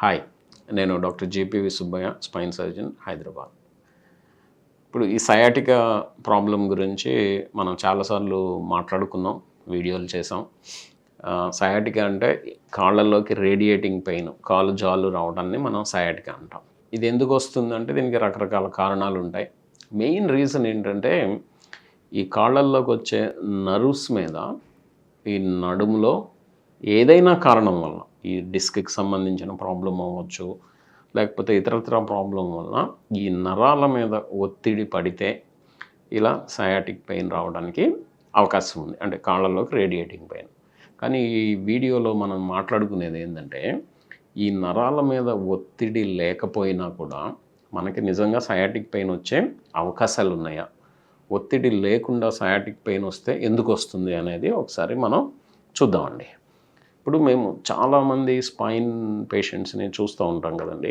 Hi నేను doctor JPV Subbaiah spine surgeon Hyderabad. ఇప్పుడు ఈ సయాటికా ప్రాబ్లం గురించి మనం చాలాసార్లు మాట్లాడుకున్నాం వీడియోలు చేసాం సయాటికా అంటే కాళ్ళల్లోకి రేడియేటింగ్ పెయిన్ కాలు జాలు రావడాన్ని మనం సయాటికా అంటాం. ఇది ఎందుకు వస్తుందంటే దీనికి రకరకాల కారణాలు ఉంటాయి. మెయిన్ రీజన్ ఏంటంటే ఈ కాళ్ళల్లోకి వచ్చే నర్వ్స్ మీద ఈ నడుములో ఏదైనా కారణం వల్ల ఈ డిస్క్కి సంబంధించిన ప్రాబ్లం అవ్వచ్చు లేకపోతే ఇతరత్ర ప్రాబ్లం వల్ల ఈ నరాల మీద ఒత్తిడి పడితే ఇలా సయాటిక్ పెయిన్ రావడానికి అవకాశం ఉంది. అంటే కాళ్ళలోకి రేడియేటింగ్ పెయిన్ కానీ ఈ వీడియోలో మనం మాట్లాడుకునేది ఏంటంటే ఈ నరాల మీద ఒత్తిడి లేకపోయినా కూడా మనకి నిజంగా సయాటిక్ పెయిన్ వచ్చే అవకాశాలు ఉన్నాయా? ఒత్తిడి లేకుండా సయాటిక్ పెయిన్ వస్తే ఎందుకు వస్తుంది అనేది ఒకసారి మనం చూద్దామండి. ఇప్పుడు మేము చాలామంది స్పైన్ పేషెంట్స్ని చూస్తూ ఉంటాం కదండి.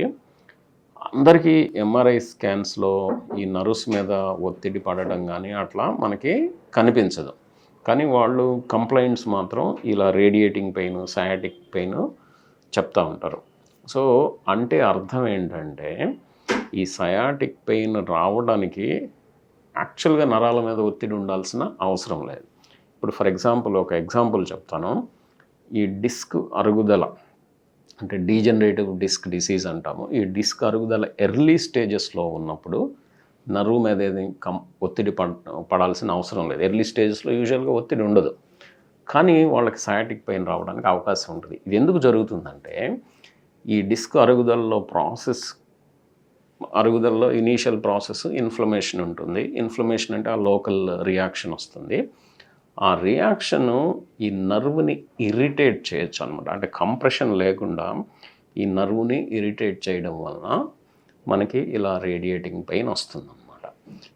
అందరికీ ఎంఆర్ఐ స్కాన్స్లో ఈ నర్వ్స్ మీద ఒత్తిడి పడడం కానీ అట్లా మనకి కనిపించదు. కానీ వాళ్ళు కంప్లైంట్స్ మాత్రం ఇలా రేడియేటింగ్ పెయిన్ సయాటిక్ పెయిన్ చెప్తూ ఉంటారు. సో అంటే అర్థం ఏంటంటే ఈ సయాటిక్ పెయిన్ రావడానికి యాక్చువల్గా నరాల మీద ఒత్తిడి ఉండాల్సిన అవసరం లేదు. ఇప్పుడు ఫర్ ఎగ్జాంపుల్ ఒక ఎగ్జాంపుల్ చెప్తాను. ఈ డిస్క్ అరుగుదల అంటే డీజనరేటివ్ డిస్క్ డిసీజ్ అంటాము ఈ డిస్క్ అరుగుదల ఎర్లీ స్టేజెస్లో ఉన్నప్పుడు నరువు మీద ఏది కం ఒత్తిడి పడ పడాల్సిన అవసరం లేదు. ఎర్లీ స్టేజెస్లో యూజువల్గా ఒత్తిడి ఉండదు. కానీ వాళ్ళకి సయాటిక్ పెయిన్ రావడానికి అవకాశం ఉంటుంది. ఇది ఎందుకు జరుగుతుందంటే ఈ డిస్క్ అరుగుదలలో ప్రాసెస్ అరుగుదలలో ఇనీషియల్ ప్రాసెస్ ఇన్ఫ్లమేషన్ ఉంటుంది. ఇన్ఫ్లమేషన్ అంటే ఆ లోకల్ రియాక్షన్ వస్తుంది. ఆ రియాక్షను ఈ నర్వ్ని ఇరిటేట్ చేయొచ్చు అనమాట అంటే కంప్రెషన్ లేకుండా ఈ నర్వ్ని ఇరిటేట్ చేయడం వలన మనకి ఇలా రేడియేటింగ్ పెయిన్ వస్తుందన్నమాట.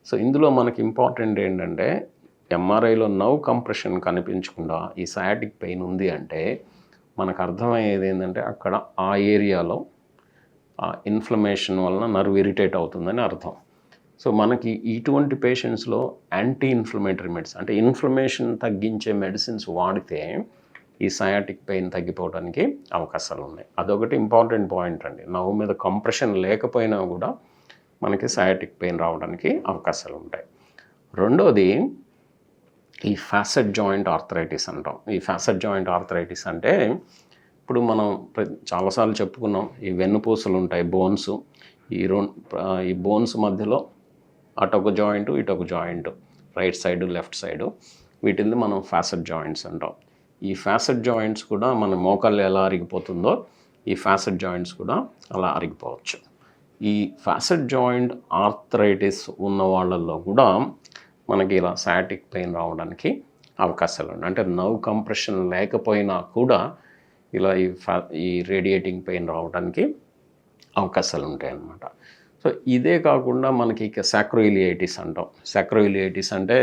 సో ఇందులో మనకి ఇంపార్టెంట్ ఏంటంటే ఎంఆర్ఐలో నవ్ కంప్రెషన్ కనిపించకుండా ఈ సయాటిక్ పెయిన్ ఉంది అంటే మనకు అర్థమయ్యేది ఏంటంటే అక్కడ ఆ ఏరియాలో ఆ ఇన్ఫ్లమేషన్ వలన నర్వ్ ఇరిటేట్ అవుతుందని అర్థం. సో మనకి ఇటువంటి పేషెంట్స్లో యాంటీ ఇన్ఫ్లమేటరీ మెడిసిన్ అంటే ఇన్ఫ్లమేషన్ తగ్గించే మెడిసిన్స్ వాడితే ఈ సయాటిక్ పెయిన్ తగ్గిపోవడానికి అవకాశాలు ఉన్నాయి. అదొకటి ఇంపార్టెంట్ పాయింట్ అండి. నవ్వు మీద కంప్రెషన్ లేకపోయినా కూడా మనకి సయాటిక్ పెయిన్ రావడానికి అవకాశాలు ఉంటాయి. రెండోది ఈ ఫ్యాసెట్ జాయింట్ ఆర్థరైటిస్ అంటాం. ఈ ఫ్యాసెట్ జాయింట్ ఆర్థరైటిస్ అంటే ఇప్పుడు మనం చాలాసార్లు చెప్పుకున్నాం ఈ వెన్నుపూసలు ఉంటాయి బోన్స్ ఈ రెండు ఈ బోన్స్ మధ్యలో అటొక joint ఇటొక joint right side left side. వీటిని మనం ఫ్యాసెట్ జాయింట్స్ అంటాం. ఈ ఫ్యాసెట్ జాయింట్స్ కూడా మన మోకాళ్ళు ఎలా అరిగిపోతుందో ఈ ఫ్యాసెట్ జాయింట్స్ కూడా అలా అరిగిపోవచ్చు. ఈ ఫ్యాసెట్ జాయింట్ ఆర్థరైటిస్ ఉన్న వాళ్ళల్లో కూడా మనకి ఇలా సాటిక్ పెయిన్ రావడానికి అవకాశాలు ఉన్నాయి అంటే నవ్ కంప్రెషన్ లేకపోయినా కూడా ఇలా ఈ ఫ్యా ఈ రేడియేటింగ్ పెయిన్ రావడానికి అవకాశాలు ఉంటాయి అన్నమాట సో ఇదే కాకుండా మనకి ఇక సాక్రోయిలియైటిస్ అంటాం. సాక్రోయిలియైటిస్ అంటే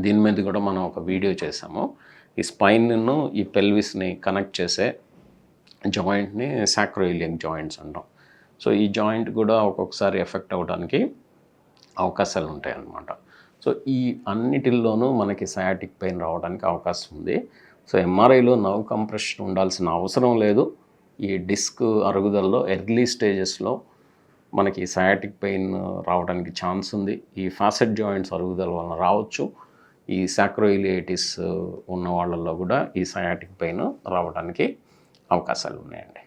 దీని మీద కూడా మనం ఒక వీడియో చేసాము. ఈ స్పైన్ను ఈ పెల్విస్ని కనెక్ట్ చేసే జాయింట్ని సాక్రోయిలియక్ జాయింట్స్ అంటాం. సో ఈ జాయింట్ కూడా ఒక్కొక్కసారి ఎఫెక్ట్ అవ్వడానికి అవకాశాలు ఉంటాయి అన్నమాట సో ఈ అన్నిటిల్లోనూ మనకి సయాటిక్ పెయిన్ రావడానికి అవకాశం ఉంది. సో ఎంఆర్ఐలో నవ్ కంప్రెషన్ ఉండాల్సిన అవసరం లేదు. ఈ డిస్క్ అరుగుదలలో ఎర్లీ స్టేజెస్లో మనకి సయాటిక్ పెయిన్ రావడానికి ఛాన్స్ ఉంది. ఈ ఫాసెట్ జాయింట్స్ అరుగుదల వలన రావచ్చు. ఈ సాక్రోయిలియైటిస్ ఉన్న వాళ్ళల్లో కూడా ఈ సయాటిక్ పెయిన్ రావడానికి అవకాశాలు ఉన్నాయండి.